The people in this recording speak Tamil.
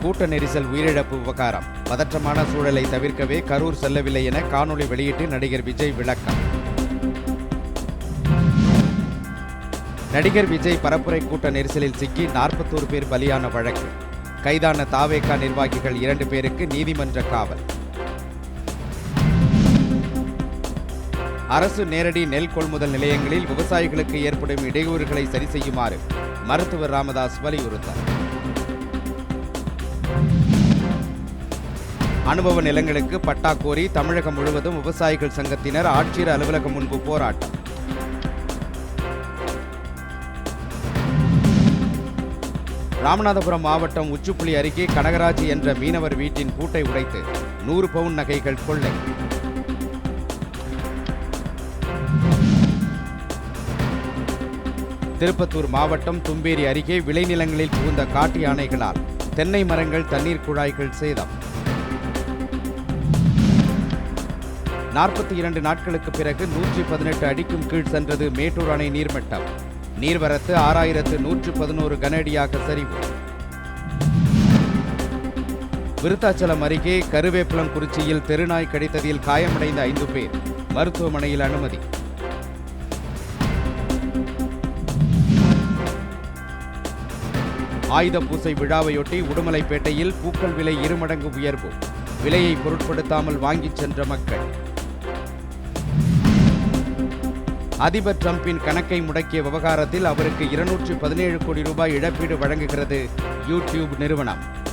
கூட்ட நெரிசல் உயிரிழப்பு விவகாரம். பதற்றமான சூழலை தவிர்க்கவே கரூர் செல்லவில்லை என காணொளி வெளியிட்டு நடிகர் விஜய் விளக்கம். நடிகர் விஜய் பரப்புரை கூட்ட நெரிசலில் சிக்கி நாற்பத்தோரு பேர் பலியான வழக்கு. கைதான தாவேகா நிர்வாகிகள் இரண்டு பேருக்கு நீதிமன்ற காவல். அரசு நேரடி நெல் கொள்முதல் நிலையங்களில் விவசாயிகளுக்கு ஏற்படும் இடையூறுகளை சரி செய்யுமாறு மருத்துவர் ராமதாஸ் வலியுறுத்தார் அனுபவ நிலங்களுக்கு பட்டா கோரி தமிழகம் முழுவதும் விவசாயிகள் சங்கத்தினர் ஆட்சியர் அலுவலகம் முன்பு போராட்டம். ராமநாதபுரம் மாவட்டம் உச்சுப்புலி அருகே கனகராஜ் என்ற மீனவர் வீட்டின் பூட்டை உடைத்து நூறு பவுன் நகைகள் கொள்ளை. திருப்பத்தூர் மாவட்டம் தும்பேரி அருகே விளைநிலங்களில் புகுந்த காட்டு யானைகளால் தென்னை மரங்கள் தண்ணீர் குழாய்கள் சேதம். நாற்பத்தி இரண்டு நாட்களுக்கு பிறகு நூற்றி பதினெட்டு அடிக்கும் கீழ் சென்றது மேட்டூர் அணை நீர்மட்டம். நீர்வரத்து ஆறாயிரத்து நூற்று பதினோரு கனஅடியாக சரிவு. விருத்தாச்சலம் அருகே கருவேப்பிலம் குறிச்சியில் தெருநாய் கடித்ததில் காயமடைந்த ஐந்து பேர். மருத்துவமனையில் அனுமதி. ஆயுத பூசை விழாவையொட்டி உடுமலைப்பேட்டையில் பூக்கள் விலை இருமடங்கு உயர்வு. விலையை பொருட்படுத்தாமல் வாங்கிச் சென்ற மக்கள். அதிபர் டிரம்பின் கணக்கை முடக்கிய விவகாரத்தில் அவருக்கு இருநூற்று பதினேழு கோடி ரூபாய் இழப்பீடு வழங்குகிறது. யூடியூப் நிறுவனம்.